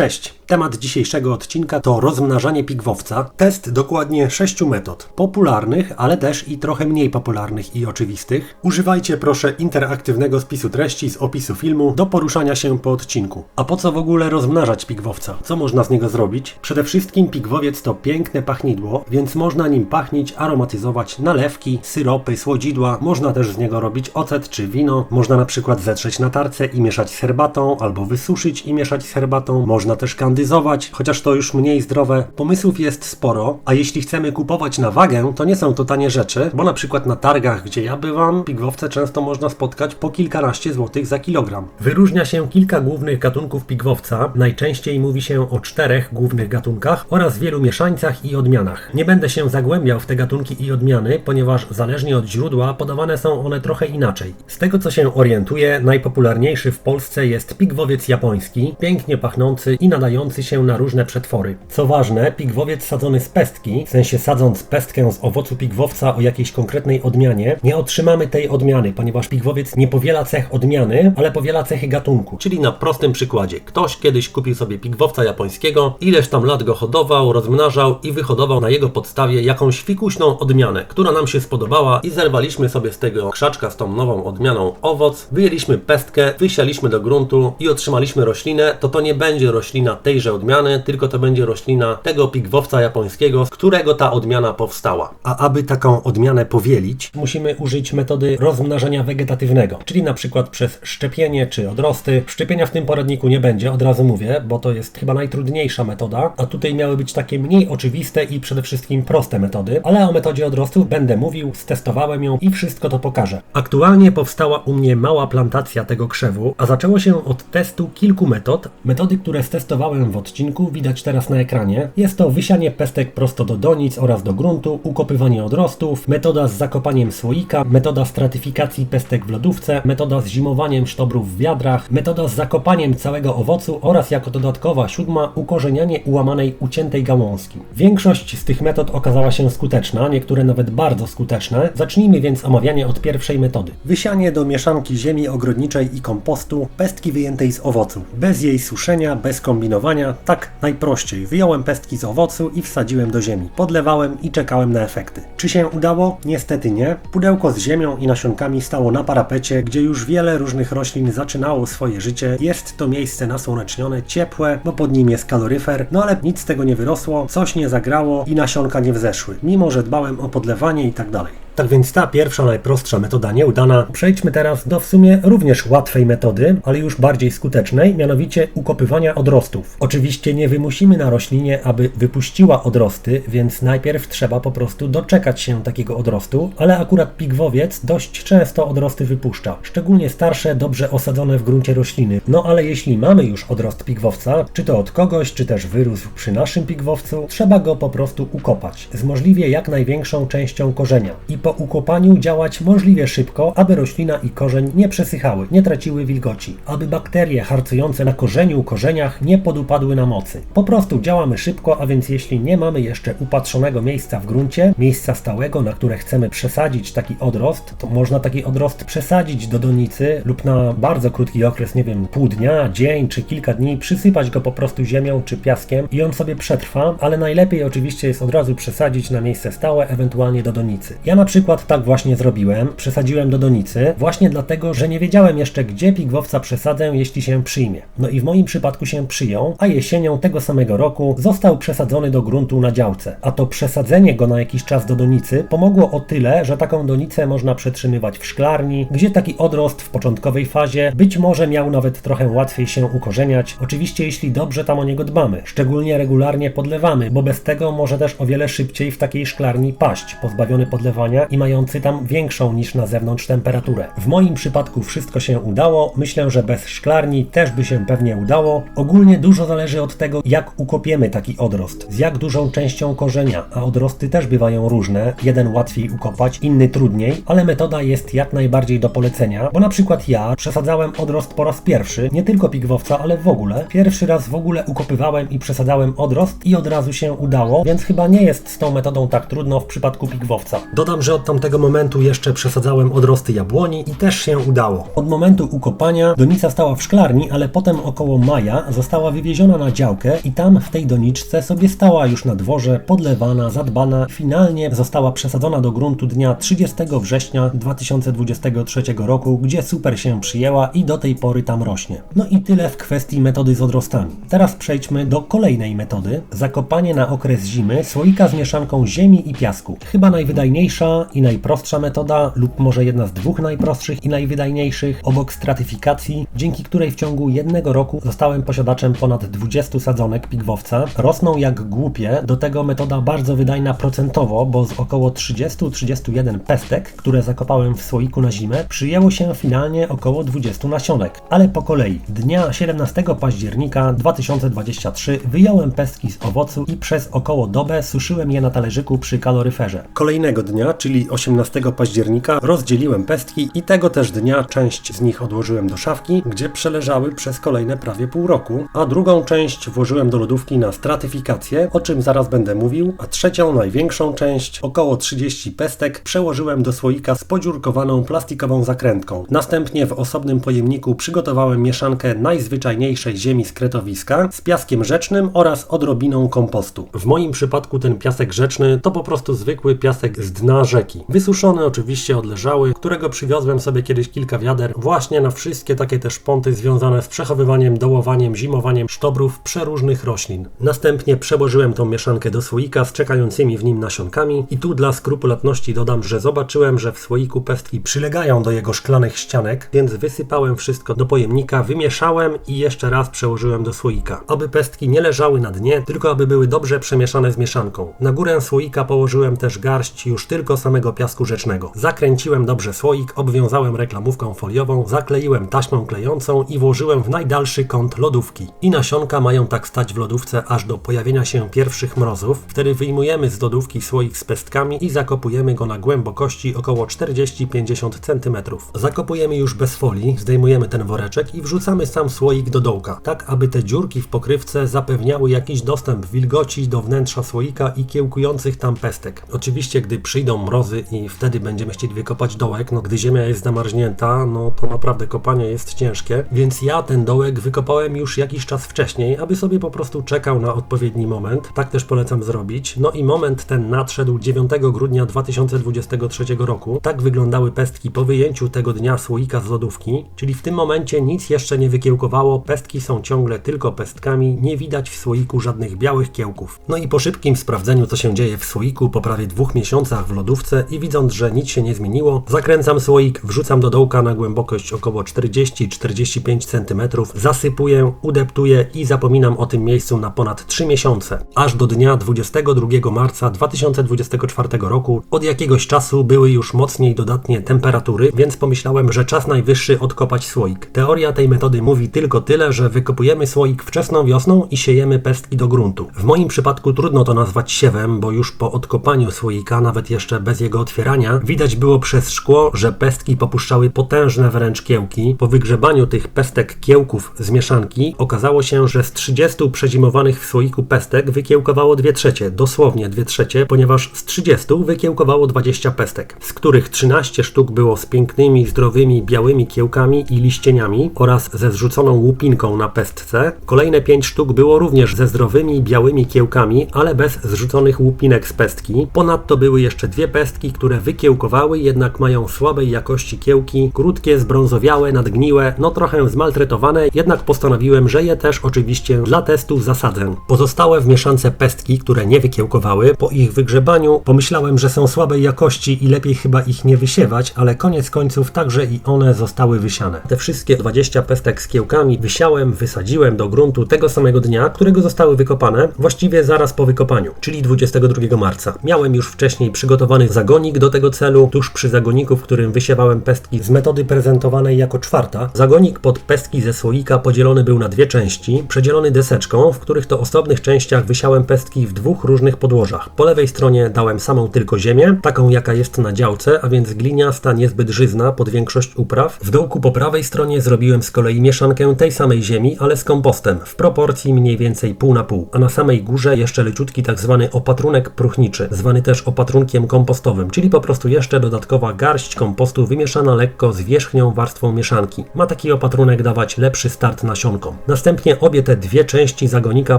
Cześć. Temat dzisiejszego odcinka to rozmnażanie pigwowca. Test dokładnie sześciu metod. Popularnych, ale też i trochę mniej popularnych i oczywistych. Używajcie proszę interaktywnego spisu treści z opisu filmu do poruszania się po odcinku. A po co w ogóle rozmnażać pigwowca? Co można z niego zrobić? Przede wszystkim pigwowiec to piękne pachnidło, więc można nim pachnić, aromatyzować nalewki, syropy, słodzidła. Można też z niego robić ocet czy wino. Można na przykład zetrzeć na tarce i mieszać z herbatą, albo wysuszyć i mieszać z herbatą. Można też kandyzować, chociaż to już mniej zdrowe. Pomysłów jest sporo, a jeśli chcemy kupować na wagę, to nie są to tanie rzeczy, bo na przykład na targach, gdzie ja bywam, pigwowce często można spotkać po kilkanaście złotych za kilogram. Wyróżnia się kilka głównych gatunków pigwowca. Najczęściej mówi się o czterech głównych gatunkach oraz wielu mieszańcach i odmianach. Nie będę się zagłębiał w te gatunki i odmiany, ponieważ zależnie od źródła podawane są one trochę inaczej. Z tego co się orientuję, najpopularniejszy w Polsce jest pigwowiec japoński, pięknie pachnący i nadający się na różne przetwory. Co ważne, pigwowiec sadzony z pestki, w sensie sadząc pestkę z owocu pigwowca o jakiejś konkretnej odmianie, nie otrzymamy tej odmiany, ponieważ pigwowiec nie powiela cech odmiany, ale powiela cechy gatunku. Czyli na prostym przykładzie. Ktoś kiedyś kupił sobie pigwowca japońskiego, ileś tam lat go hodował, rozmnażał i wyhodował na jego podstawie jakąś fikuśną odmianę, która nam się spodobała i zerwaliśmy sobie z tego krzaczka z tą nową odmianą owoc, wyjęliśmy pestkę, wysialiśmy do gruntu i otrzymaliśmy roślinę, to to nie będzie roślina tejże odmiany, tylko to będzie roślina tego pigwowca japońskiego, z którego ta odmiana powstała. A aby taką odmianę powielić, musimy użyć metody rozmnażania wegetatywnego, czyli na przykład przez szczepienie czy odrosty. Szczepienia w tym poradniku nie będzie, od razu mówię, bo to jest chyba najtrudniejsza metoda, a tutaj miały być takie mniej oczywiste i przede wszystkim proste metody, ale o metodzie odrostu będę mówił, stestowałem ją i wszystko to pokażę. Aktualnie powstała u mnie mała plantacja tego krzewu, a zaczęło się od testu kilku metod. Metody, które stestowałem w odcinku, widać teraz na ekranie. Jest to wysianie pestek prosto do donic oraz do gruntu, ukopywanie odrostów, metoda z zakopaniem słoika, metoda stratyfikacji pestek w lodówce, metoda z zimowaniem sztobrów w wiadrach, metoda z zakopaniem całego owocu oraz jako dodatkowa siódma ukorzenianie ułamanej uciętej gałązki. Większość z tych metod okazała się skuteczna, niektóre nawet bardzo skuteczne. Zacznijmy więc omawianie od pierwszej metody. Wysianie do mieszanki ziemi ogrodniczej i kompostu pestki wyjętej z owocu. Bez jej suszenia, bez kombinowania, tak najprościej. Wyjąłem pestki z owocu i wsadziłem do ziemi. Podlewałem i czekałem na efekty. Czy się udało? Niestety nie. Pudełko z ziemią i nasionkami stało na parapecie, gdzie już wiele różnych roślin zaczynało swoje życie. Jest to miejsce nasłonecznione, ciepłe, bo pod nim jest kaloryfer, no ale nic z tego nie wyrosło, coś nie zagrało i nasionka nie wzeszły, mimo że dbałem o podlewanie i tak dalej. Tak więc ta pierwsza, najprostsza metoda nieudana. Przejdźmy teraz do w sumie również łatwej metody, ale już bardziej skutecznej, mianowicie ukopywania odrostów. Oczywiście nie wymusimy na roślinie, aby wypuściła odrosty, więc najpierw trzeba po prostu doczekać się takiego odrostu, ale akurat pigwowiec dość często odrosty wypuszcza, szczególnie starsze, dobrze osadzone w gruncie rośliny. No ale jeśli mamy już odrost pigwowca, czy to od kogoś, czy też wyrósł przy naszym pigwowcu, trzeba go po prostu ukopać z możliwie jak największą częścią korzenia i po ukopaniu działać możliwie szybko, aby roślina i korzeń nie przesychały, nie traciły wilgoci, aby bakterie harcujące na korzeniu, korzeniach nie podupadły na mocy. Po prostu działamy szybko, a więc jeśli nie mamy jeszcze upatrzonego miejsca w gruncie, miejsca stałego, na które chcemy przesadzić taki odrost, to można taki odrost przesadzić do donicy lub na bardzo krótki okres, nie wiem, pół dnia, dzień czy kilka dni, przysypać go po prostu ziemią czy piaskiem i on sobie przetrwa, ale najlepiej oczywiście jest od razu przesadzić na miejsce stałe, ewentualnie do donicy. Ja na przykład tak właśnie zrobiłem, przesadziłem do donicy, właśnie dlatego, że nie wiedziałem jeszcze, gdzie pigwowca przesadzę, jeśli się przyjmie. No i w moim przypadku się przyjął, a jesienią tego samego roku został przesadzony do gruntu na działce. A to przesadzenie go na jakiś czas do donicy pomogło o tyle, że taką donicę można przetrzymywać w szklarni, gdzie taki odrost w początkowej fazie być może miał nawet trochę łatwiej się ukorzeniać, oczywiście jeśli dobrze tam o niego dbamy, szczególnie regularnie podlewamy, bo bez tego może też o wiele szybciej w takiej szklarni paść, pozbawiony podlewania i mający tam większą niż na zewnątrz temperaturę. W moim przypadku wszystko się udało, myślę, że bez szklarni też by się pewnie udało. Ogólnie dużo zależy od tego, jak ukopiemy taki odrost, z jak dużą częścią korzenia, a odrosty też bywają różne, jeden łatwiej ukopać, inny trudniej, ale metoda jest jak najbardziej do polecenia, bo na przykład ja przesadzałem odrost po raz pierwszy, nie tylko pigwowca, ale w ogóle. Pierwszy raz w ogóle ukopywałem i przesadzałem odrost i od razu się udało, więc chyba nie jest z tą metodą tak trudno w przypadku pigwowca. Dodam, że Także od tamtego momentu jeszcze przesadzałem odrosty jabłoni i też się udało. Od momentu ukopania donica stała w szklarni, ale potem około maja została wywieziona na działkę i tam w tej doniczce sobie stała już na dworze, podlewana, zadbana. Finalnie została przesadzona do gruntu dnia 30 września 2023 roku, gdzie super się przyjęła i do tej pory tam rośnie. No i tyle w kwestii metody z odrostami. Teraz przejdźmy do kolejnej metody. Zakopanie na okres zimy słoika z mieszanką ziemi i piasku. Chyba najwydajniejsza i najprostsza metoda, lub może jedna z dwóch najprostszych i najwydajniejszych, obok stratyfikacji, dzięki której w ciągu jednego roku zostałem posiadaczem ponad 20 sadzonek pigwowca. Rosną jak głupie, do tego metoda bardzo wydajna procentowo, bo z około 30-31 pestek, które zakopałem w słoiku na zimę, przyjęło się finalnie około 20 nasionek. Ale po kolei. Dnia 17 października 2023 wyjąłem pestki z owocu i przez około dobę suszyłem je na talerzyku przy kaloryferze. Kolejnego dnia, czyli 18 października, rozdzieliłem pestki i tego też dnia część z nich odłożyłem do szafki, gdzie przeleżały przez kolejne prawie pół roku, a drugą część włożyłem do lodówki na stratyfikację, o czym zaraz będę mówił, a trzecią, największą część, około 30 pestek, przełożyłem do słoika z podziurkowaną plastikową zakrętką. Następnie w osobnym pojemniku przygotowałem mieszankę najzwyczajniejszej ziemi z kretowiska z piaskiem rzecznym oraz odrobiną kompostu. W moim przypadku ten piasek rzeczny to po prostu zwykły piasek z dna rzeki. Wysuszony oczywiście odleżały, którego przywiozłem sobie kiedyś kilka wiader właśnie na wszystkie takie też ponty związane z przechowywaniem, dołowaniem, zimowaniem sztobrów przeróżnych roślin. Następnie przełożyłem tą mieszankę do słoika z czekającymi w nim nasionkami i tu dla skrupulatności dodam, że zobaczyłem, że w słoiku pestki przylegają do jego szklanych ścianek, więc wysypałem wszystko do pojemnika, wymieszałem i jeszcze raz przełożyłem do słoika. Aby pestki nie leżały na dnie, tylko aby były dobrze przemieszane z mieszanką. Na górę słoika położyłem też garść już tylko samego piasku rzecznego. Zakręciłem dobrze słoik, obwiązałem reklamówką foliową, zakleiłem taśmą klejącą i włożyłem w najdalszy kąt lodówki. I nasionka mają tak stać w lodówce aż do pojawienia się pierwszych mrozów. Wtedy wyjmujemy z lodówki słoik z pestkami i zakopujemy go na głębokości około 40-50 cm. Zakopujemy już bez folii, zdejmujemy ten woreczek i wrzucamy sam słoik do dołka, tak aby te dziurki w pokrywce zapewniały jakiś dostęp wilgoci do wnętrza słoika i kiełkujących tam pestek. Oczywiście, gdy przyjdą mrozy i wtedy będziemy chcieli wykopać dołek, no gdy ziemia jest zamarznięta, no to naprawdę kopanie jest ciężkie, więc ja ten dołek wykopałem już jakiś czas wcześniej, aby sobie po prostu czekał na odpowiedni moment. Tak też polecam zrobić. No i moment ten nadszedł 9 grudnia 2023 roku. Tak wyglądały pestki po wyjęciu tego dnia słoika z lodówki, czyli w tym momencie nic jeszcze nie wykiełkowało, pestki są ciągle tylko pestkami, nie widać w słoiku żadnych białych kiełków. No i po szybkim sprawdzeniu, co się dzieje w słoiku po prawie dwóch miesiącach w lodówce i widząc, że nic się nie zmieniło, zakręcam słoik, wrzucam do dołka na głębokość około 40-45 cm, zasypuję, udeptuję i zapominam o tym miejscu na ponad 3 miesiące. Aż do dnia 22 marca 2024 roku od jakiegoś czasu były już mocniej dodatnie temperatury, więc pomyślałem, że czas najwyższy odkopać słoik. Teoria tej metody mówi tylko tyle, że wykopujemy słoik wczesną wiosną i siejemy pestki do gruntu. W moim przypadku trudno to nazwać siewem, bo już po odkopaniu słoika, nawet jeszcze bez jego otwierania, widać było przez szkło, że pestki popuszczały potężne wręcz kiełki. Po wygrzebaniu tych pestek kiełków z mieszanki okazało się, że z 30 przezimowanych w słoiku pestek wykiełkowało 2 trzecie, dosłownie 2 trzecie, ponieważ z 30 wykiełkowało 20 pestek, z których 13 sztuk było z pięknymi, zdrowymi, białymi kiełkami i liścieniami oraz ze zrzuconą łupinką na pestce. Kolejne 5 sztuk było również ze zdrowymi, białymi kiełkami, ale bez zrzuconych łupinek z pestki. Ponadto były jeszcze dwie pestki, które wykiełkowały, jednak mają słabej jakości kiełki, krótkie, zbrązowiałe, nadgniłe, no trochę zmaltretowane, jednak postanowiłem, że je też oczywiście dla testów zasadzę. Pozostałe w mieszance pestki, które nie wykiełkowały, po ich wygrzebaniu pomyślałem, że są słabej jakości i lepiej chyba ich nie wysiewać, ale koniec końców także i one zostały wysiane. Te wszystkie 20 pestek z kiełkami wysiałem, wysadziłem do gruntu tego samego dnia, którego zostały wykopane, właściwie zaraz po wykopaniu, czyli 22 marca. Miałem już wcześniej przygotowany zagonik do tego celu, tuż przy zagoniku, w którym wysiewałem pestki z metody prezentowanej jako czwarta. Zagonik pod pestki ze słoika podzielony był na dwie części, przedzielony deseczką, w których to osobnych częściach wysiałem pestki w dwóch różnych podłożach. Po lewej stronie dałem samą tylko ziemię, taką jaka jest na działce, a więc gliniasta, niezbyt żyzna pod większość upraw. W dołku po prawej stronie zrobiłem z kolei mieszankę tej samej ziemi, ale z kompostem, w proporcji mniej więcej pół na pół, a na samej górze jeszcze leciutki tak zwany opatrunek próchniczy, zwany też opatrunkiem kompostowym kompostowym, czyli po prostu jeszcze dodatkowa garść kompostu wymieszana lekko z wierzchnią warstwą mieszanki. Ma taki opatrunek dawać lepszy start nasionkom. Następnie obie te dwie części zagonika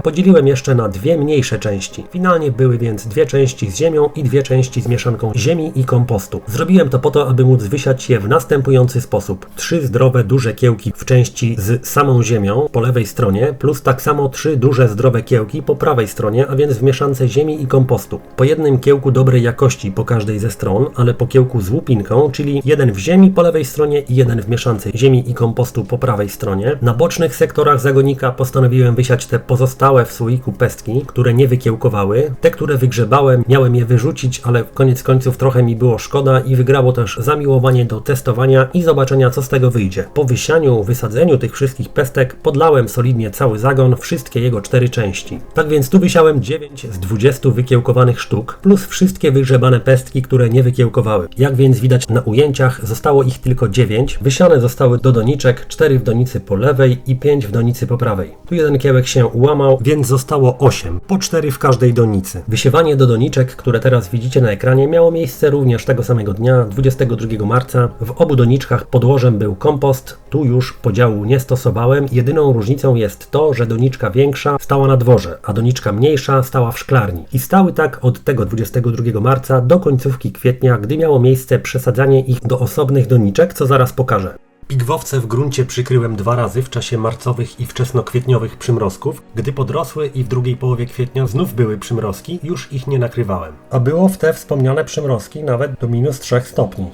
podzieliłem jeszcze na dwie mniejsze części. Finalnie były więc dwie części z ziemią i dwie części z mieszanką ziemi i kompostu. Zrobiłem to po to, aby móc wysiać je w następujący sposób. Trzy zdrowe, duże kiełki w części z samą ziemią po lewej stronie, plus tak samo trzy duże, zdrowe kiełki po prawej stronie, a więc w mieszance ziemi i kompostu. Po jednym kiełku dobrej jakości po każdej ze stron, ale po kiełku z łupinką, czyli jeden w ziemi po lewej stronie i jeden w mieszance ziemi i kompostu po prawej stronie. Na bocznych sektorach zagonika postanowiłem wysiać te pozostałe w słoiku pestki, które nie wykiełkowały. Te, które wygrzebałem, miałem je wyrzucić, ale koniec końców trochę mi było szkoda i wygrało też zamiłowanie do testowania i zobaczenia, co z tego wyjdzie. Po wysianiu, wysadzeniu tych wszystkich pestek podlałem solidnie cały zagon, wszystkie jego cztery części. Tak więc tu wysiałem 9 z 20 wykiełkowanych sztuk, plus wszystkie wygrzebane pestki, które nie wykiełkowały. Jak więc widać na ujęciach, zostało ich tylko 9. Wysiane zostały do doniczek, 4 w donicy po lewej i 5 w donicy po prawej. Tu jeden kiełek się ułamał, więc zostało 8, po 4 w każdej donicy. Wysiewanie do doniczek, które teraz widzicie na ekranie, miało miejsce również tego samego dnia, 22 marca. W obu doniczkach podłożem był kompost, tu już podziału nie stosowałem. Jedyną różnicą jest to, że doniczka większa stała na dworze, a doniczka mniejsza stała w szklarni. I stały tak od tego 22 marca do końcówki kwietnia, gdy miało miejsce przesadzanie ich do osobnych doniczek, co zaraz pokażę. Pigwowce w gruncie przykryłem dwa razy w czasie marcowych i wczesnokwietniowych przymrozków. Gdy podrosły i w drugiej połowie kwietnia znów były przymrozki, już ich nie nakrywałem. A było w te wspomniane przymrozki nawet do minus 3 stopni.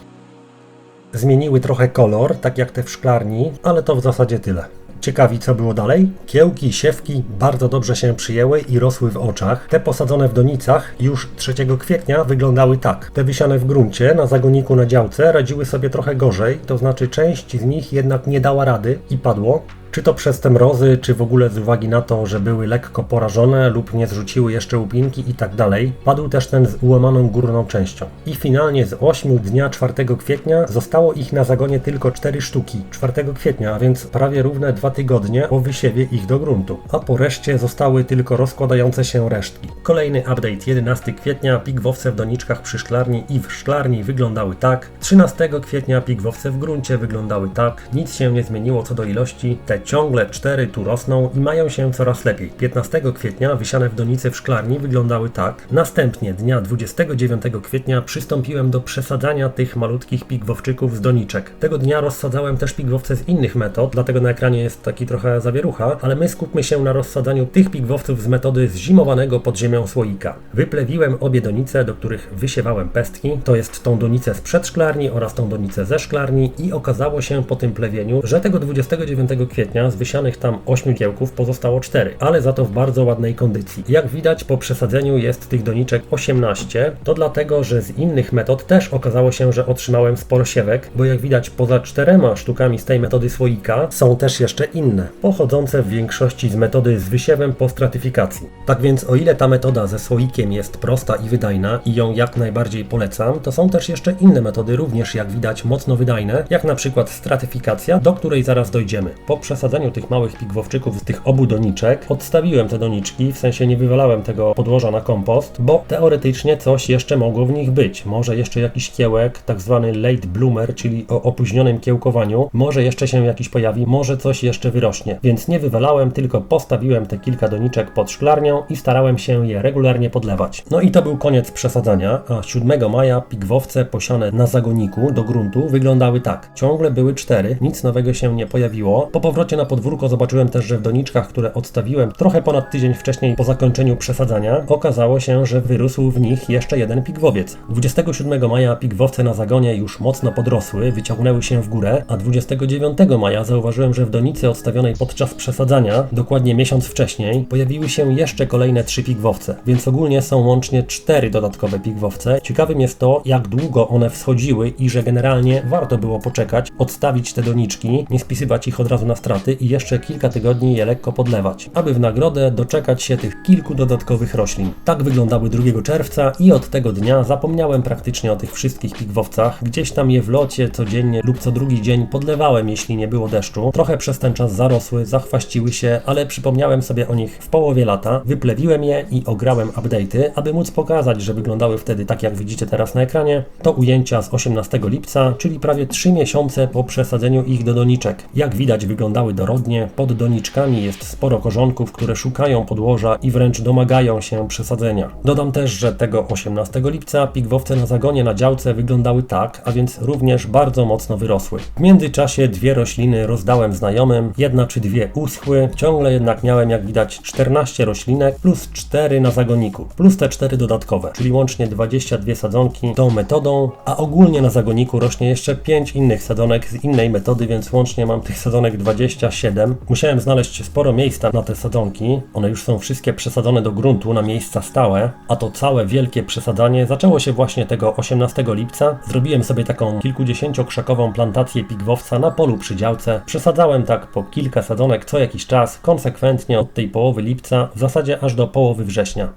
Zmieniły trochę kolor, tak jak te w szklarni, ale to w zasadzie tyle. Ciekawi, co było dalej? Kiełki, siewki bardzo dobrze się przyjęły i rosły w oczach. Te posadzone w donicach już 3 kwietnia wyglądały tak. Te wysiane w gruncie, na zagoniku na działce, radziły sobie trochę gorzej, to znaczy część z nich jednak nie dała rady i padło. Czy to przez te mrozy, czy w ogóle z uwagi na to, że były lekko porażone lub nie zrzuciły jeszcze łupinki i tak dalej, padł też ten z ułamaną górną częścią. I finalnie z 8 dnia 4 kwietnia zostało ich na zagonie tylko 4 sztuki. 4 kwietnia, a więc prawie równe 2 tygodnie po wysiewie ich do gruntu. A po reszcie zostały tylko rozkładające się resztki. Kolejny update 11 kwietnia, pigwowce w doniczkach przy szklarni i w szklarni wyglądały tak. 13 kwietnia pigwowce w gruncie wyglądały tak. Nic się nie zmieniło co do ilości. Ciągle cztery tu rosną i mają się coraz lepiej. 15 kwietnia wysiane w donicy w szklarni wyglądały tak. Następnie dnia 29 kwietnia przystąpiłem do przesadzania tych malutkich pigwowczyków z doniczek. Tego dnia rozsadzałem też pigwowce z innych metod, dlatego na ekranie jest taki trochę zawierucha, ale my skupmy się na rozsadzaniu tych pigwowców z metody zimowanego pod ziemią słoika. Wyplewiłem obie donice, do których wysiewałem pestki, to jest tą donicę sprzed szklarni oraz tą donicę ze szklarni i okazało się po tym plewieniu, że tego 29 kwietnia kwietnia z wysianych tam 8 kiełków pozostało 4, ale za to w bardzo ładnej kondycji. Jak widać po przesadzeniu jest tych doniczek 18, to dlatego, że z innych metod też okazało się, że otrzymałem sporo siewek, bo jak widać poza czterema sztukami z tej metody słoika są też jeszcze inne, pochodzące w większości z metody z wysiewem po stratyfikacji. Tak więc o ile ta metoda ze słoikiem jest prosta i wydajna i ją jak najbardziej polecam, to są też jeszcze inne metody również jak widać mocno wydajne, jak na przykład stratyfikacja, do której zaraz dojdziemy. Po przesadzeniu tych małych pigwowczyków z tych obu doniczek odstawiłem te doniczki, w sensie nie wywalałem tego podłoża na kompost, bo teoretycznie coś jeszcze mogło w nich być. Może jeszcze jakiś kiełek, tak zwany late bloomer, czyli o opóźnionym kiełkowaniu, może jeszcze się jakiś pojawi, może coś jeszcze wyrośnie. Więc nie wywalałem, tylko postawiłem te kilka doniczek pod szklarnią i starałem się je regularnie podlewać. No i to był koniec przesadzania, a 7 maja pigwowce posiane na zagoniku do gruntu wyglądały tak. Ciągle były cztery, nic nowego się nie pojawiło. Po powrocie na podwórko zobaczyłem też, że w doniczkach, które odstawiłem trochę ponad tydzień wcześniej po zakończeniu przesadzania, okazało się, że wyrósł w nich jeszcze jeden pigwowiec. 27 maja pigwowce na zagonie już mocno podrosły, wyciągnęły się w górę, a 29 maja zauważyłem, że w donicy odstawionej podczas przesadzania, dokładnie miesiąc wcześniej, pojawiły się jeszcze kolejne trzy pigwowce, więc ogólnie są łącznie cztery dodatkowe pigwowce. Ciekawym jest to, jak długo one wschodziły i że generalnie warto było poczekać, odstawić te doniczki, nie spisywać ich od razu na straż kwiaty i jeszcze kilka tygodni je lekko podlewać, aby w nagrodę doczekać się tych kilku dodatkowych roślin. Tak wyglądały 2 czerwca i od tego dnia zapomniałem praktycznie o tych wszystkich pigwowcach. Gdzieś tam je w locie codziennie lub co drugi dzień podlewałem, jeśli nie było deszczu. Trochę przez ten czas zarosły, zachwaściły się, ale przypomniałem sobie o nich w połowie lata, wyplewiłem je i ograłem update'y, aby móc pokazać, że wyglądały wtedy tak jak widzicie teraz na ekranie. To ujęcia z 18 lipca, czyli prawie 3 miesiące po przesadzeniu ich do doniczek. Jak widać wyglądały dorodnie, pod doniczkami jest sporo korzonków, które szukają podłoża i wręcz domagają się przesadzenia. Dodam też, że tego 18 lipca pigwowce na zagonie na działce wyglądały tak, a więc również bardzo mocno wyrosły. W międzyczasie dwie rośliny rozdałem znajomym, jedna czy dwie uschły, ciągle jednak miałem jak widać 14 roślinek plus 4 na zagoniku, plus te 4 dodatkowe, czyli łącznie 22 sadzonki tą metodą, a ogólnie na zagoniku rośnie jeszcze 5 innych sadzonek z innej metody, więc łącznie mam tych sadzonek 27. Musiałem znaleźć sporo miejsca na te sadzonki, one już są wszystkie przesadzone do gruntu na miejsca stałe, a to całe wielkie przesadzanie zaczęło się właśnie tego 18 lipca. Zrobiłem sobie taką kilkudziesięciokrzakową plantację pigwowca na polu przy działce. Przesadzałem tak po kilka sadzonek co jakiś czas, konsekwentnie od tej połowy lipca, w zasadzie aż do połowy września.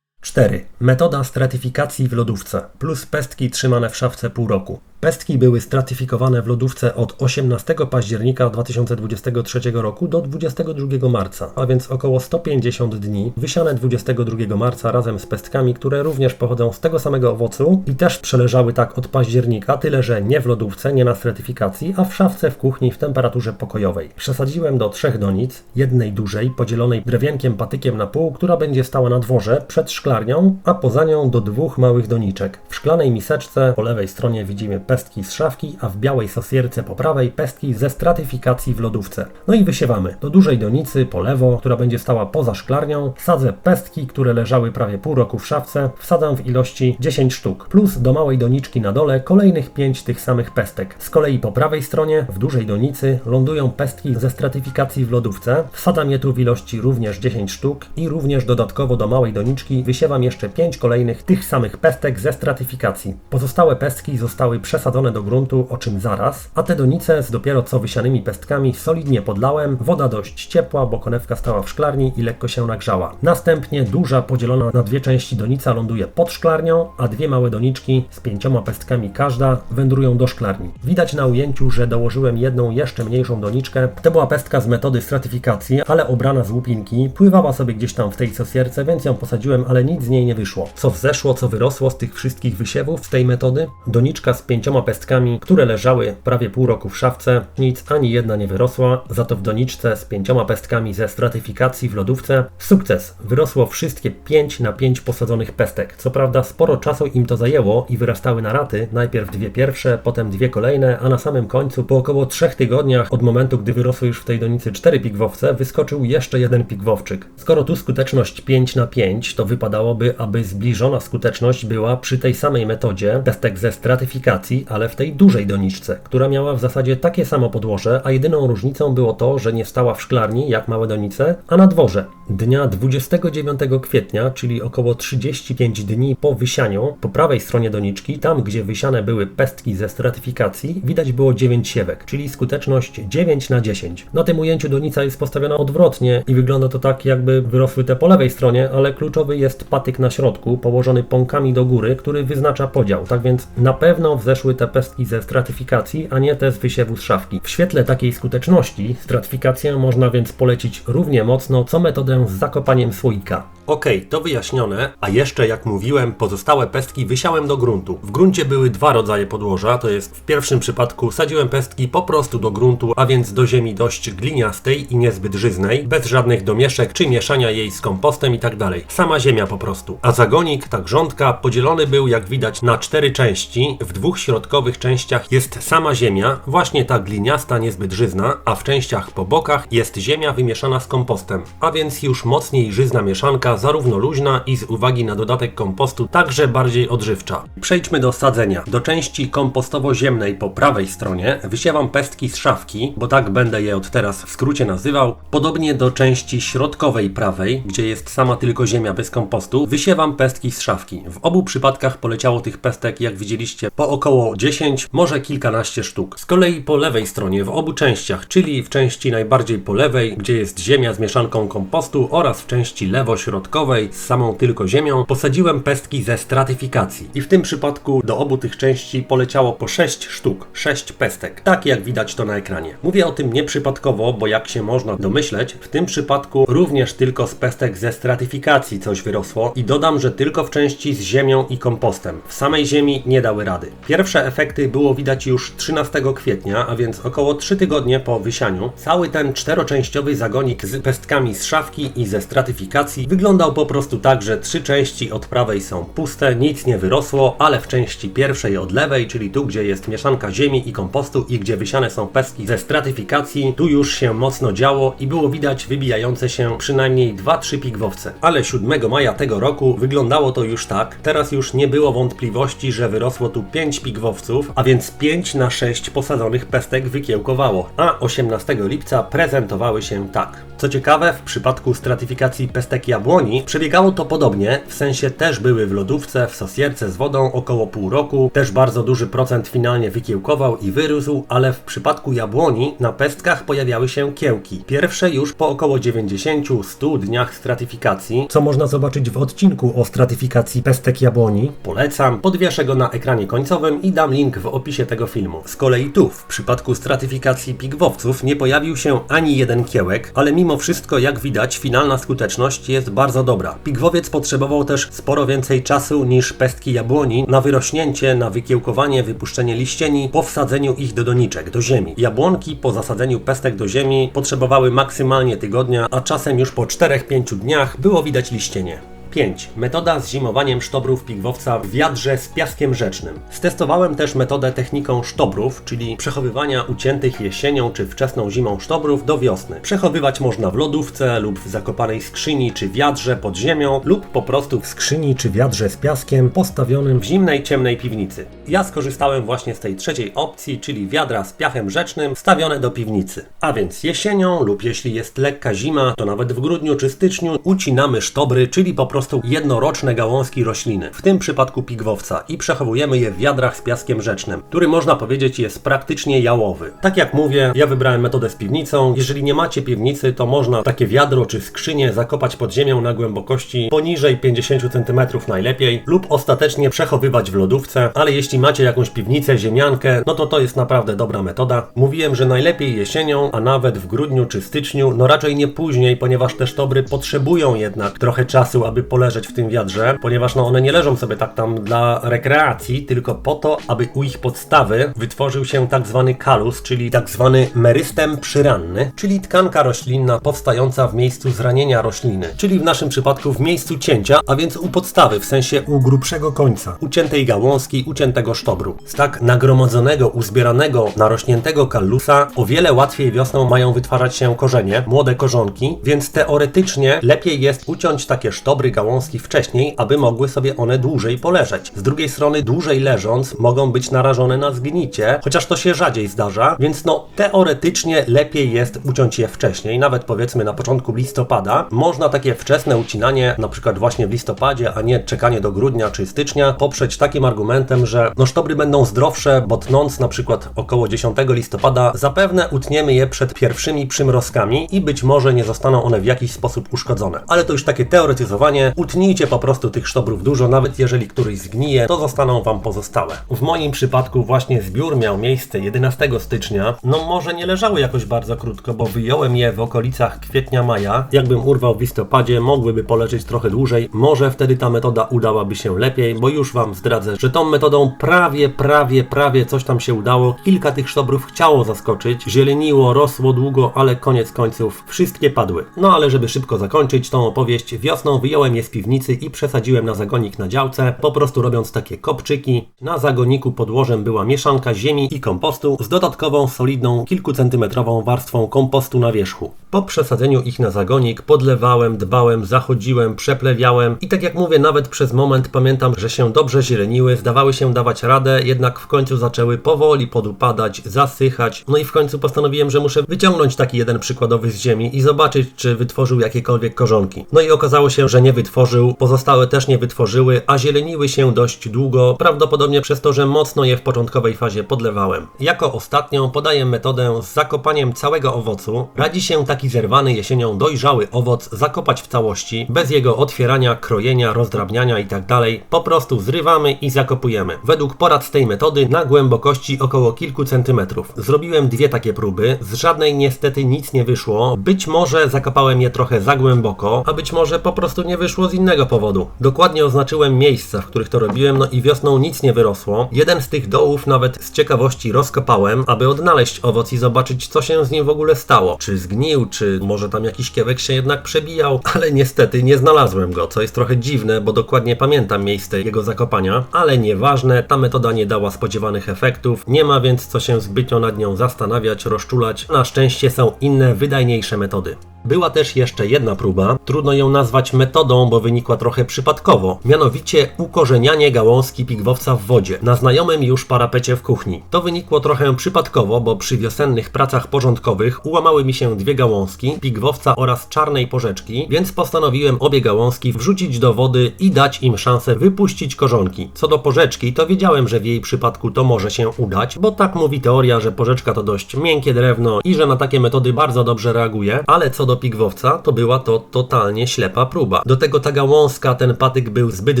4. Metoda stratyfikacji w lodówce plus pestki trzymane w szafce pół roku. Pestki były stratyfikowane w lodówce od 18 października 2023 roku do 22 marca, a więc około 150 dni, wysiane 22 marca razem z pestkami, które również pochodzą z tego samego owocu i też przeleżały tak od października, tyle że nie w lodówce, nie na stratyfikacji, a w szafce w kuchni w temperaturze pokojowej. Przesadziłem do trzech donic, jednej dużej, podzielonej drewienkiem patykiem na pół, która będzie stała na dworze przed szklarnią, a poza nią do dwóch małych doniczek. W szklanej miseczce po lewej stronie widzimy pestki z szafki, a w białej sosierce po prawej pestki ze stratyfikacji w lodówce. No i wysiewamy. Do dużej donicy po lewo, która będzie stała poza szklarnią, sadzę pestki, które leżały prawie pół roku w szafce, wsadzam w ilości 10 sztuk, plus do małej doniczki na dole kolejnych 5 tych samych pestek. Z kolei po prawej stronie, w dużej donicy, lądują pestki ze stratyfikacji w lodówce, wsadzam je tu w ilości również 10 sztuk i również dodatkowo do małej doniczki wysiewam jeszcze 5 kolejnych tych samych pestek ze stratyfikacji. Pozostałe pestki zostały przesadzone do gruntu, o czym zaraz, a te donice z dopiero co wysianymi pestkami solidnie podlałem, woda dość ciepła, bo konewka stała w szklarni i lekko się nagrzała. Następnie duża, podzielona na dwie części donica ląduje pod szklarnią, a dwie małe doniczki z pięcioma pestkami każda wędrują do szklarni. Widać na ujęciu, że dołożyłem jedną jeszcze mniejszą doniczkę. To była pestka z metody stratyfikacji, ale obrana z łupinki. Pływała sobie gdzieś tam w tej sosierce, więc ją posadziłem, ale nic z niej nie wyszło. Co wzeszło, co wyrosło z tych wszystkich wysiewów z tej metody? Doniczka z pięcioma pestkami, które leżały prawie pół roku w szafce. Nic ani jedna nie wyrosła, za to w doniczce z pięcioma pestkami ze stratyfikacji w lodówce sukces. Wyrosło wszystkie 5 na 5 posadzonych pestek. Co prawda sporo czasu im to zajęło i wyrastały na raty. Najpierw dwie pierwsze, potem dwie kolejne, a na samym końcu po około 3 tygodniach od momentu, gdy wyrosły już w tej donicy 4 pigwowce, wyskoczył jeszcze jeden pigwowczyk. Skoro tu skuteczność 5 na 5, to wypadałoby, aby zbliżona skuteczność była przy tej samej metodzie pestek ze stratyfikacji, ale w tej dużej doniczce, która miała w zasadzie takie samo podłoże, a jedyną różnicą było to, że nie stała w szklarni jak małe donice, a na dworze. Dnia 29 kwietnia, czyli około 35 dni po wysianiu, po prawej stronie doniczki, tam gdzie wysiane były pestki ze stratyfikacji, widać było 9 siewek, czyli skuteczność 9 na 10. Na tym ujęciu donica jest postawiona odwrotnie i wygląda to tak, jakby wyrosły te po lewej stronie, ale kluczowy jest patyk na środku, położony pąkami do góry, który wyznacza podział. Tak więc na pewno wzeszły te pestki ze stratyfikacji, a nie te z wysiewu z szafki. W świetle takiej skuteczności stratyfikację można więc polecić równie mocno, co metodę z zakopaniem słoika. Okej, to wyjaśnione, a jeszcze jak mówiłem, pozostałe pestki wysiałem do gruntu. W gruncie były dwa rodzaje podłoża, to jest w pierwszym przypadku sadziłem pestki po prostu do gruntu, a więc do ziemi dość gliniastej i niezbyt żyznej, bez żadnych domieszek czy mieszania jej z kompostem i tak. Sama ziemia po prostu. A zagonik, ta grządka, podzielony był jak widać na cztery części. W dwóch środkowych częściach jest sama ziemia, właśnie ta gliniasta, niezbyt żyzna, a w częściach po bokach jest ziemia wymieszana z kompostem, a więc już mocniej żyzna mieszanka zarówno luźna i z uwagi na dodatek kompostu także bardziej odżywcza. Przejdźmy do sadzenia. Do części kompostowo-ziemnej po prawej stronie wysiewam pestki z szafki, bo tak będę je od teraz w skrócie nazywał. Podobnie do części środkowej prawej, gdzie jest sama tylko ziemia bez kompostu, wysiewam pestki z szafki. W obu przypadkach poleciało tych pestek, jak widzieliście, po około 10, może kilkanaście sztuk. Z kolei po lewej stronie, w obu częściach, czyli w części najbardziej po lewej, gdzie jest ziemia z mieszanką kompostu oraz w części lewo-środkowej z samą tylko ziemią, posadziłem pestki ze stratyfikacji. I w tym przypadku do obu tych części poleciało po 6 sztuk, 6 pestek. Tak jak widać to na ekranie. Mówię o tym nieprzypadkowo, bo jak się można domyśleć, w tym przypadku również tylko z pestek ze stratyfikacji coś wyrosło i dodam, że tylko w części z ziemią i kompostem. W samej ziemi nie dały rady. Pierwsze efekty było widać już 13 kwietnia, a więc około 3 tygodnie po wysianiu. Cały ten czteroczęściowy zagonik z pestkami z szafki i ze stratyfikacji wyglądał po prostu tak, że trzy części od prawej są puste, nic nie wyrosło, ale w części pierwszej od lewej, czyli tu, gdzie jest mieszanka ziemi i kompostu i gdzie wysiane są pestki ze stratyfikacji, tu już się mocno działo i było widać wybijające się przynajmniej 2-3 pigwowce. Ale 7 maja tego roku wyglądało to już tak. Teraz już nie było wątpliwości, że wyrosło tu 5 pigwowców, a więc 5 na 6 posadzonych pestek wykiełkowało, a 18 lipca prezentowały się tak. Co ciekawe, w przypadku stratyfikacji pestek jabłoni przebiegało to podobnie, w sensie też były w lodówce, w sosierce z wodą około pół roku, też bardzo duży procent finalnie wykiełkował i wyrósł, ale w przypadku jabłoni na pestkach pojawiały się kiełki. Pierwsze już po około 90-100 dniach stratyfikacji, co można zobaczyć w odcinku o stratyfikacji pestek jabłoni. Polecam, podwieszę go na ekranie końcowym i dam link w opisie tego filmu. Z kolei tu, w przypadku stratyfikacji pigwowców, nie pojawił się ani jeden kiełek, ale mimo wszystko, jak widać, finalna skuteczność jest bardzo dobra. Pigwowiec potrzebował też sporo więcej czasu niż pestki jabłoni na wyrośnięcie, na wykiełkowanie, wypuszczenie liścieni po wsadzeniu ich do doniczek, do ziemi. Jabłonki po zasadzeniu pestek do ziemi potrzebowały maksymalnie tygodnia, a czasem już po 4-5 dniach było widać liścienie. 5. Metoda z zimowaniem sztobrów pigwowca w wiadrze z piaskiem rzecznym. Stestowałem też metodę techniką sztobrów, czyli przechowywania uciętych jesienią czy wczesną zimą sztobrów do wiosny. Przechowywać można w lodówce lub w zakopanej skrzyni czy wiadrze pod ziemią lub po prostu w skrzyni czy wiadrze z piaskiem postawionym w zimnej, ciemnej piwnicy. Ja skorzystałem właśnie z tej trzeciej opcji, czyli wiadra z piachem rzecznym stawione do piwnicy. A więc jesienią lub jeśli jest lekka zima, to nawet w grudniu czy styczniu ucinamy sztobry, czyli po prostu jednoroczne gałązki rośliny, w tym przypadku pigwowca i przechowujemy je w wiadrach z piaskiem rzecznym, który można powiedzieć jest praktycznie jałowy. Tak jak mówię, ja wybrałem metodę z piwnicą. Jeżeli nie macie piwnicy, to można takie wiadro czy skrzynię zakopać pod ziemią na głębokości poniżej 50 cm najlepiej lub ostatecznie przechowywać w lodówce, ale jeśli macie jakąś piwnicę, ziemiankę, no to to jest naprawdę dobra metoda. Mówiłem, że najlepiej jesienią, a nawet w grudniu czy styczniu, no raczej nie później, ponieważ te sztobry potrzebują jednak trochę czasu, aby poleżeć w tym wiadrze, ponieważ no one nie leżą sobie tak tam dla rekreacji, tylko po to, aby u ich podstawy wytworzył się tak zwany kalus, czyli tak zwany merystem przyranny, czyli tkanka roślinna powstająca w miejscu zranienia rośliny, czyli w naszym przypadku w miejscu cięcia, a więc u podstawy, w sensie u grubszego końca, uciętej gałązki, uciętego sztobru. Z tak nagromadzonego, uzbieranego, narośniętego kallusa o wiele łatwiej wiosną mają wytwarzać się korzenie, młode korzonki, więc teoretycznie lepiej jest uciąć takie sztobry, gałązki wcześniej, aby mogły sobie one dłużej poleżeć. Z drugiej strony, dłużej leżąc, mogą być narażone na zgnicie, chociaż to się rzadziej zdarza, więc no teoretycznie lepiej jest uciąć je wcześniej, nawet powiedzmy na początku listopada. Można takie wczesne ucinanie, na przykład właśnie w listopadzie, a nie czekanie do grudnia czy stycznia, poprzeć takim argumentem, że no sztobry będą zdrowsze, bo tnąc na przykład około 10 listopada, zapewne utniemy je przed pierwszymi przymrozkami i być może nie zostaną one w jakiś sposób uszkodzone. Ale to już takie teoretyzowanie. Utnijcie po prostu tych sztobrów dużo, nawet jeżeli któryś zgnije, to zostaną Wam pozostałe. W moim przypadku właśnie zbiór miał miejsce 11 stycznia. No może nie leżały jakoś bardzo krótko, bo wyjąłem je w okolicach kwietnia-maja. Jakbym urwał w listopadzie, mogłyby poleżeć trochę dłużej. Może wtedy ta metoda udałaby się lepiej, bo już Wam zdradzę, że tą metodą prawie, prawie, prawie coś tam się udało. Kilka tych sztobrów chciało zaskoczyć, zieleniło, rosło długo, ale koniec końców wszystkie padły. No ale żeby szybko zakończyć tą opowieść, wiosną wyjąłem Z piwnicy i przesadziłem na zagonik na działce, po prostu robiąc takie kopczyki. Na zagoniku podłożem była mieszanka ziemi i kompostu z dodatkową solidną kilkucentymetrową warstwą kompostu na wierzchu. Po przesadzeniu ich na zagonik podlewałem, dbałem, zachodziłem, przeplewiałem i tak jak mówię, nawet przez moment pamiętam, że się dobrze zieleniły, zdawały się dawać radę, jednak w końcu zaczęły powoli podupadać, zasychać. No i w końcu postanowiłem, że muszę wyciągnąć taki jeden przykładowy z ziemi i zobaczyć, czy wytworzył jakiekolwiek korzonki. No i okazało się, że nie wytworzył, pozostałe też nie wytworzyły, a zieleniły się dość długo, prawdopodobnie przez to, że mocno je w początkowej fazie podlewałem. Jako ostatnią podaję metodę z zakopaniem całego owocu. Radzi się taki zerwany jesienią dojrzały owoc zakopać w całości, bez jego otwierania, krojenia, rozdrabniania itd. Po prostu zrywamy i zakopujemy. Według porad z tej metody na głębokości około kilku centymetrów. Zrobiłem dwie takie próby, z żadnej niestety nic nie wyszło. Być może zakopałem je trochę za głęboko, a być może po prostu nie wyszło z innego powodu. Dokładnie oznaczyłem miejsca, w których to robiłem, no i wiosną nic nie wyrosło. Jeden z tych dołów nawet z ciekawości rozkopałem, aby odnaleźć owoc i zobaczyć, co się z nim w ogóle stało. Czy zgnił, czy może tam jakiś kiełek się jednak przebijał, ale niestety nie znalazłem go, co jest trochę dziwne, bo dokładnie pamiętam miejsce jego zakopania, ale nieważne, ta metoda nie dała spodziewanych efektów, nie ma więc co się zbytnio nad nią zastanawiać, rozczulać. Na szczęście są inne, wydajniejsze metody. Była też jeszcze jedna próba, trudno ją nazwać metodą, bo wynikła trochę przypadkowo, mianowicie ukorzenianie gałązki pigwowca w wodzie na znajomym już parapecie w kuchni. To wynikło trochę przypadkowo, bo przy wiosennych pracach porządkowych ułamały mi się dwie gałązki, pigwowca oraz czarnej porzeczki, więc postanowiłem obie gałązki wrzucić do wody i dać im szansę wypuścić korzonki. Co do porzeczki, to wiedziałem, że w jej przypadku to może się udać, bo tak mówi teoria, że porzeczka to dość miękkie drewno i że na takie metody bardzo dobrze reaguje, ale co do pigwowca, to była to totalnie ślepa próba. Do tego ta gałązka, ten patyk był zbyt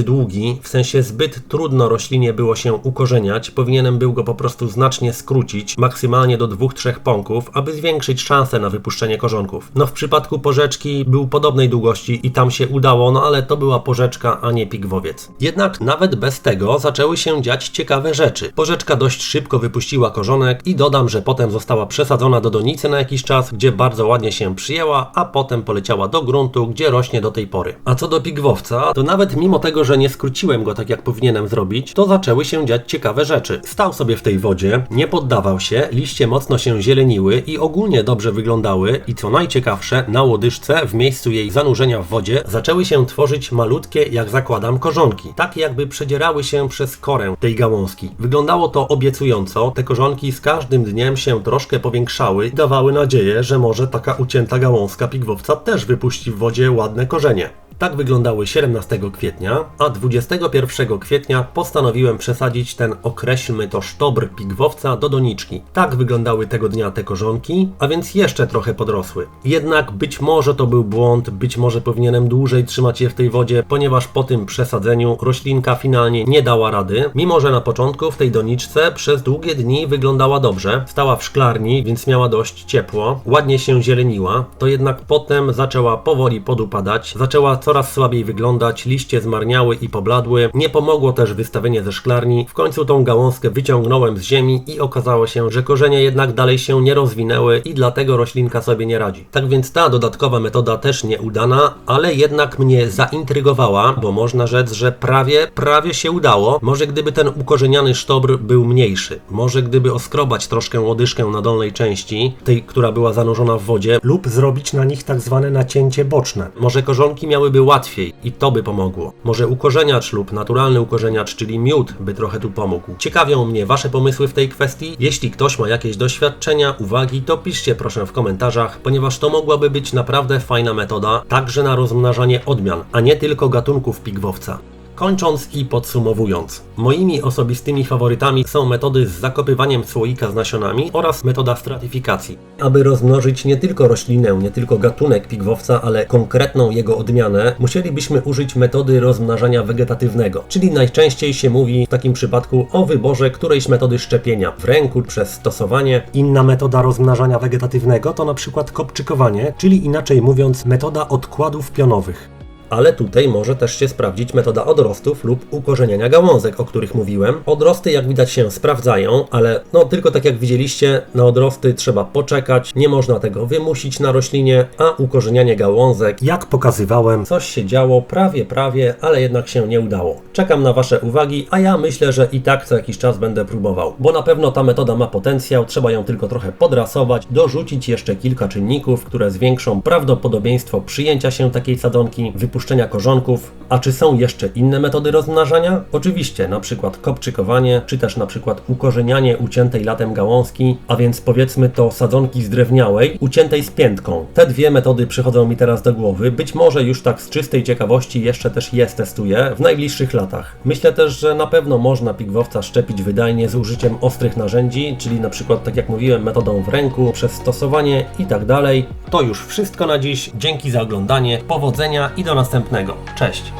długi, w sensie zbyt trudno roślinie było się ukorzeniać, powinienem był go po prostu znacznie skrócić, maksymalnie do 2-3 pąków, aby zwiększyć szanse na wypuszczenie korzonków. No w przypadku porzeczki był podobnej długości i tam się udało, no ale to była porzeczka, a nie pigwowiec. Jednak nawet bez tego zaczęły się dziać ciekawe rzeczy. Porzeczka dość szybko wypuściła korzonek i dodam, że potem została przesadzona do donicy na jakiś czas, gdzie bardzo ładnie się przyjęła, a potem poleciała do gruntu, gdzie rośnie do tej pory. A co do pigwowca, to nawet mimo tego, że nie skróciłem go tak jak powinienem zrobić, to zaczęły się dziać ciekawe rzeczy. Stał sobie w tej wodzie, nie poddawał się, liście mocno się zieleniły i ogólnie dobrze wyglądały i co najciekawsze, na łodyżce w miejscu jej zanurzenia w wodzie zaczęły się tworzyć malutkie, jak zakładam, korzonki. Tak jakby przedzierały się przez korę tej gałązki. Wyglądało to obiecująco, te korzonki z każdym dniem się troszkę powiększały i dawały nadzieję, że może taka ucięta gałązka pigwowca też wypuści w wodzie ładne korzenie. Tak wyglądały 17 kwietnia, a 21 kwietnia postanowiłem przesadzić ten, określmy to, sztobr pigwowca do doniczki. Tak wyglądały tego dnia te korzonki, a więc jeszcze trochę podrosły. Jednak być może to był błąd, być może powinienem dłużej trzymać je w tej wodzie, ponieważ po tym przesadzeniu roślinka finalnie nie dała rady, mimo że na początku w tej doniczce przez długie dni wyglądała dobrze, stała w szklarni, więc miała dość ciepło, ładnie się zieleniła, to jednak potem zaczęła powoli podupadać, zaczęła coraz słabiej wyglądać, liście zmarniały i pobladły. Nie pomogło też wystawienie ze szklarni. W końcu tą gałązkę wyciągnąłem z ziemi i okazało się, że korzenie jednak dalej się nie rozwinęły i dlatego roślinka sobie nie radzi. Tak więc ta dodatkowa metoda też nieudana, ale jednak mnie zaintrygowała, bo można rzec, że prawie, prawie się udało. Może gdyby ten ukorzeniany sztobr był mniejszy, może gdyby oskrobać troszkę łodyżkę na dolnej części, tej, która była zanurzona w wodzie, lub zrobić na nich tak zwane nacięcie boczne. może korzonki miałyby łatwiej i to by pomogło. Może ukorzeniacz lub naturalny ukorzeniacz, czyli miód, by trochę tu pomógł. Ciekawią mnie Wasze pomysły w tej kwestii. Jeśli ktoś ma jakieś doświadczenia, uwagi, to piszcie proszę w komentarzach, ponieważ to mogłaby być naprawdę fajna metoda, także na rozmnażanie odmian, a nie tylko gatunków pigwowca. Kończąc i podsumowując, moimi osobistymi faworytami są metody z zakopywaniem słoika z nasionami oraz metoda stratyfikacji. Aby rozmnożyć nie tylko roślinę, nie tylko gatunek pigwowca, ale konkretną jego odmianę, musielibyśmy użyć metody rozmnażania wegetatywnego, czyli najczęściej się mówi w takim przypadku o wyborze którejś metody szczepienia w ręku przez stosowanie. Inna metoda rozmnażania wegetatywnego to na przykład kopczykowanie, czyli inaczej mówiąc metoda odkładów pionowych. Ale tutaj może też się sprawdzić metoda odrostów lub ukorzeniania gałązek, o których mówiłem. Odrosty jak widać się sprawdzają, ale no tylko tak jak widzieliście, na odrosty trzeba poczekać, nie można tego wymusić na roślinie, a ukorzenianie gałązek Jak pokazywałem, Coś się działo, prawie, prawie, ale jednak się nie udało. Czekam na Wasze uwagi, a ja myślę, że i tak co jakiś czas będę próbował, bo na pewno ta metoda ma potencjał, trzeba ją tylko trochę podrasować, dorzucić jeszcze kilka czynników, które zwiększą prawdopodobieństwo przyjęcia się takiej sadzonki, wypuszczenia korzonków. A czy są jeszcze inne metody rozmnażania? Oczywiście, na przykład kopczykowanie, czy też na przykład ukorzenianie uciętej latem gałązki, a więc powiedzmy to sadzonki zdrewniałej, uciętej z piętką. Te dwie metody przychodzą mi teraz do głowy. Być może już tak z czystej ciekawości jeszcze też je testuję w najbliższych latach. Myślę też, że na pewno można pigwowca szczepić wydajnie z użyciem ostrych narzędzi, czyli na przykład tak jak mówiłem metodą w ręku, przez stosowanie i tak dalej. To już wszystko na dziś. Dzięki za oglądanie. Powodzenia i do następnego. Cześć!